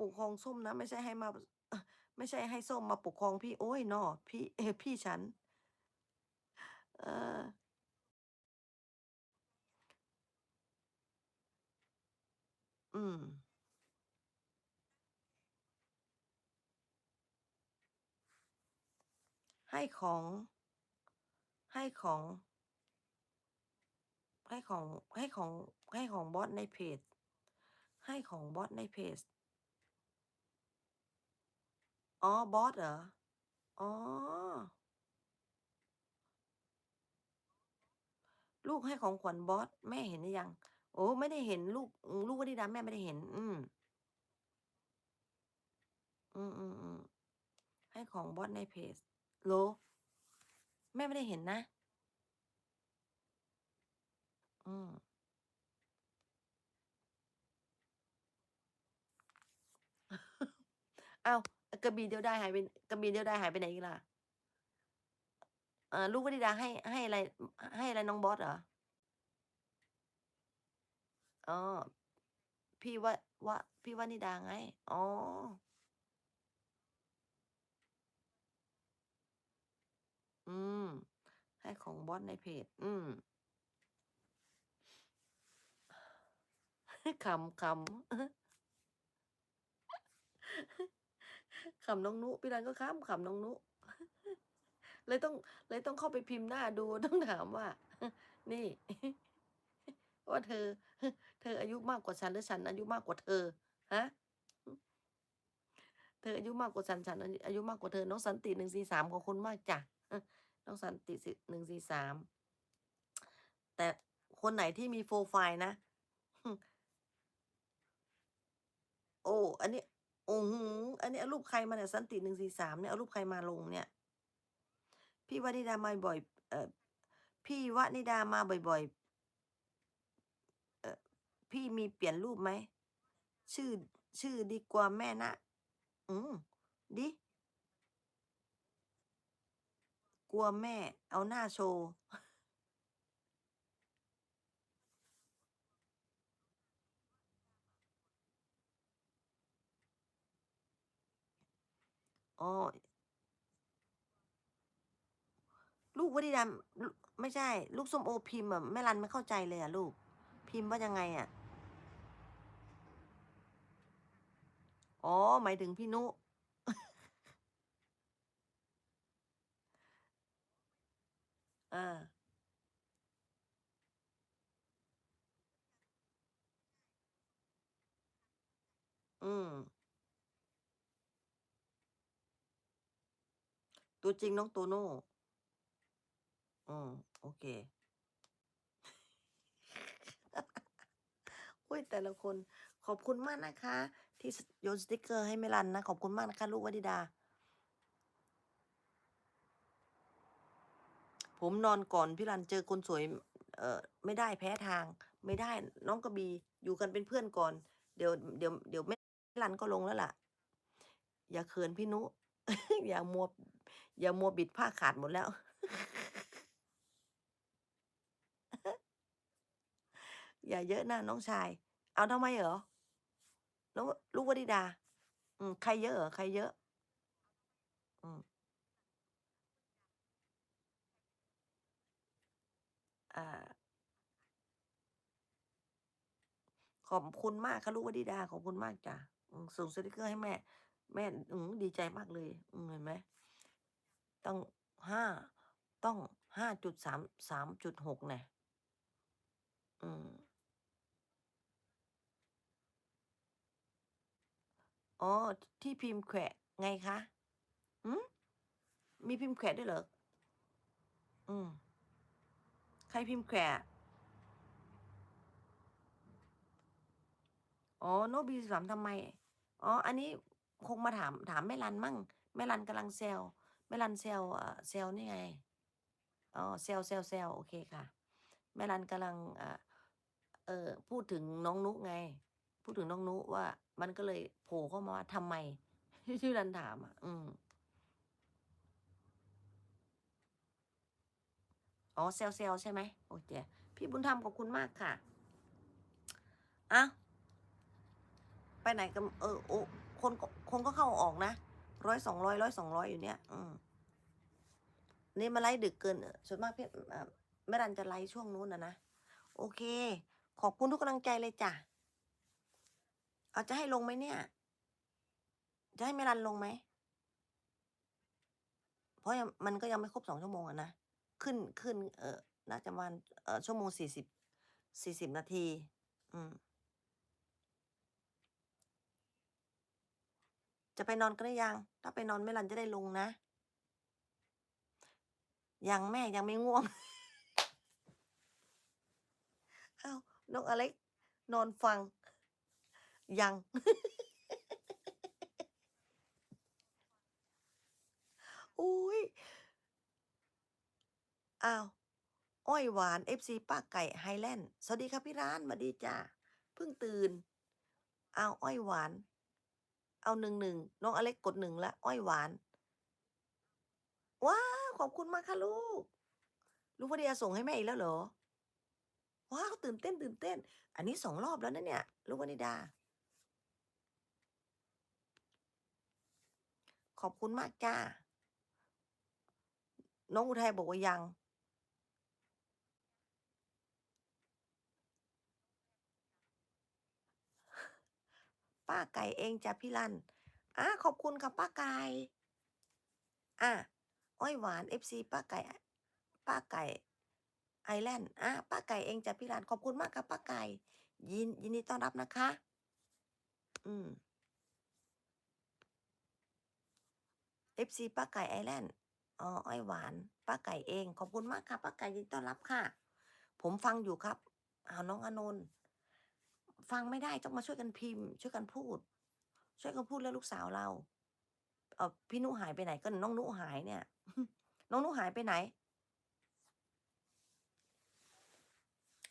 ปกครองส้มนะ ไม่ใช่ให้มา ไม่ใช่ให้ส้มมาปกครองพี่โอ๊ยนอพี่เอพี่ฉัน เอออืม ให้ของ ให้ของ ให้ของ ให้ของ ให้ของบอสในเพจ ให้ของบอสในเพจ อ๋อบอสเหรอ?อ๋อ ลูกให้ของขวัญบอสแม่เห็นหรือยัง?โอ้ไม่ได้เห็นลูก ลูกวนิดาแม่ไม่ได้เห็น อืม อืมๆๆให้ของบอสในเพจเหรอ?แม่ไม่ได้เห็นนะ อืมเอ้า กระบี่เดียวไดายหายไปกระบี่เดียวไดายหายไปไหนอีกล่ะ?เอ่อลูกวนิดาให้ให้อะไร ให้อะไรน้องบอสเหรอ?อ๋อพี่ว่าว่าพี่ว่านิดาไง อ๋อ อืม ให้ของบอสในเพจ อืมขำขำ ขำน้องนุพี่รันก็ขำขำน้องนุเลยต้องเลยต้องเข้าไปพิมพ์หน้าดูต้องถามว่า นี่ว่าเธอ เธออายุมากกว่าฉันหรือฉันอายุมากกว่าเธอฮะเธออายุมากกว่าฉันฉันอายุมากกว่าเธอน้องสันติ143ขอบคุณมากจ้ะน้องสันติสิ143แต่คนไหนที่มีโพรไฟล์นะ โอ้ อันนี้ อื้อฮืออันนี้เอารูปใครมาเนี่ยสันติ143เนี่ยเอารูปใครมาลงเนี่ย?พี่วนิดามาบ่อย เอ่อพี่วนิดามาบ่อยๆ เอ่อพี่มีเปลี่ยนรูปไหม?ชื่อ ชื่อดีกว่าแม่นะ อืมดิ กลัวแม่ เอาหน้าโชว์ อ๋อลูกวัดดาลไม่ใช่ ลูกส้มโอพิมพ์อะแม่รันไม่เข้าใจเลยอะลูก พิมพ์ว่ายังไงอะ?อ๋อ หมายถึงพี่นุ เออ อืม ตัวจริงน้องโตโน่อืมโอเคอุ๊ยแต่ละคนขอบคุณมากนะคะ ที่โยนสติกเกอร์ให้แม่รันนะ ขอบคุณมากนะคะ ลูกวนิดา ผมนอนก่อนพี่รันเจอคนสวย เอ่อไม่ได้แพ้ทาง ไม่ได้น้องกระบี่อยู่กันเป็นเพื่อนก่อน เดี๋ยวเดี๋ยวเดี๋ยวแม่รันก็ลงแล้วล่ะ อย่าเขินพี่นุ อย่ามัวอย่ามัวบิดผ้าขาดหมดแล้ว อย่าเยอะนะน้องชาย เอาทำไมเหรอ?แล้วลูกวนิดา อืมใครเยอะเหรอใครเยอะ?อืมอ่า ขอบคุณมากค่ะลูกวนิดาขอบคุณมากจ้ะส่งสติกเกอร์ให้แม่ แม่อืดีใจมากเลยเห็นไหม?ต้อง5ต้อง5.3 3.6แน่ะอืมอ๋อทที่พิมพ์แขวะไงคะ?หือ?มีพิมพ์แขวะด้วยเหรอ?อืมใครพิมพ์แขวะ?อ๋อโน้ต B43 ทำไม?อ๋อ อันนี้ คงมาถามถามแม่รันมั้งแม่รันกำลังแซวแม่รันแซวอ่าแซวนี่ไงอ๋อแซวๆๆโอเคค่ะ แม่รันกำลังอ่าเอ่อพูดถึงน้องนุไง พูดถึงน้องนุว่า มันก็เลยโผล่เข้ามาว่าทำไม?ที่รันถามอะอืมอ๋อแซวๆใช่ไหม?โอเคพี่บุญธรรมขอบคุณมากค่ะอ้าไปไหนกันเออโอ้ คนก็คนก็เข้าออกนะร้อยสองร้อยร้อยสองร้อยอยู่เนี่ยอืมนี่มาไล่ดึกเกินส่วนมากพี่แม่รันจะไล่ช่วงนู้นนะนะโอเค ขอบคุณทุกกำลังใจเลยจ้ะเอาจะให้ลงไหมเนี่ย จะให้แม่รันลงไหมเพราะยังมันก็ยังไม่ครบสองชั่วโมงอะนะขึ้นขึ้น เออน่าจะประมาณเออชั่วโมงสี่สิบสี่สิบนาที อืม จะไปนอนกันหรือยัง ถ้าไปนอนแม่รันจะได้ลงนะ ยังแม่ยังไม่ง่วงอ้าวน้องอเล็ก นอนฟัง ยัง อุ้ยอ้าว อ้อยหวาน FC ป้าไก่ไฮแลนด์ สวัสดีครับพี่ร้านสวัสดีจ้า เพิ่งตื่น อ้าว อ้อยหวาน เอาหนึ่งหนึ่งน้องอเล็กกดหนึ่งละอ้อยหวาน ว้าขอบคุณมากค่ะลูก ลูกวดียส่งให้แม่อีกแล้วเหรอ ว้าวตื่นเต้นตื่นเต้น อันนี้สองรอบแล้วนะเนี่ย ลูกวนิดา ขอบคุณมากจ้า น้องอุทัยบอกว่ายัง ป้าไก่เองจ้ะพี่ลันอะขอบคุณค่ะป้าไก่อะอ้อยหวาน FC ป้าไก่ ป้าไก่ไอแลนด์อะป้าไก่เองจ้ะพี่ลันขอบคุณมากครับป้าไก่ ยินยินดีต้อนรับนะคะ อืม FC ป้าไก่ไอแลนด์อ๋ออ้อยหวานป้าไก่เอง ขอบคุณมากค่ะป้าไก่ยินต้อนรับค่ะ ผมฟังอยู่ครับเอาน้องอานนท์ ฟังไม่ได้ต้องมาช่วยกันพิมพ์ ช่วยกันพูด ช่วยกันพูดเรื่องลูกสาวเรา เออพี่นุหายไปไหนก็น้องนุหายเนี่ย น้องนุหายไปไหน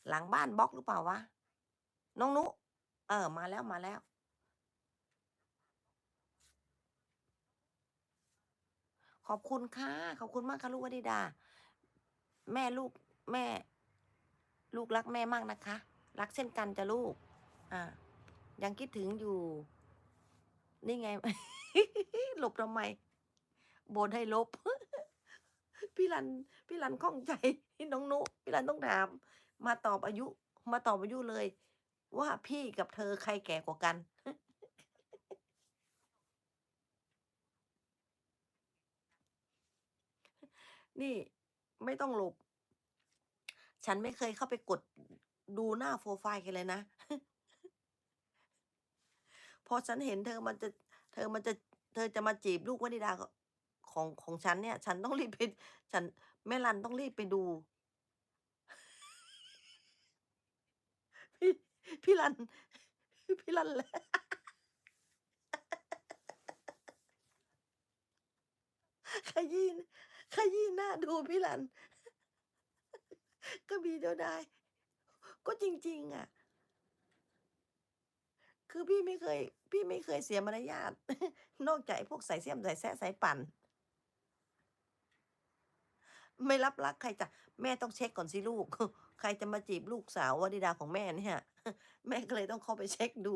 หลังบ้านบล็อกหรือเปล่าวะน้องนุเออ มาแล้วมาแล้ว ขอบคุณค่ะขอบคุณมากค่ะลูกวนิดา แม่ลูกแม่ ลูกรักแม่มากนะคะ รักเช่นกันจ้ะลูก อ่ายังคิดถึงอยู่ นี่ไง หลบทำไมบนให้ลบ พี่รัน พี่รันข้องใจน้องนุพี่รันต้องถาม มาตอบอายุ มาตอบอายุเลย ว่าพี่กับเธอใครแก่กว่ากันนี่ไม่ต้องหลบ ฉันไม่เคยเข้าไปกดดูหน้าโปรไฟล์กันเลยนะ อฉันเห็นเธอมันจะ เธอมันจะ เธอจะมาจีบลูกวนิดาของของฉันเนี่ย ฉันต้องรีบไปฉันแม่รันต้องรีบไปดู พี่พี่รัน พี่รันแหละขยี้ขยี้หน้าดูพี่รัน ก็มีเจ้าได้ ก็จริง ๆ อะ คือพี่ไม่เคย พี่ไม่เคยเสียมารยาทนอกจากพวกใส่เสี้ยมใส่แซะใส่ปั่น ไม่รับรักใครจะแม่ต้องเช็กก่อนสิลูก ใครจะมาจีบลูกสาววนิดาของแม่เนี่ย แม่ก็เลยต้องเข้าไปเช็กดู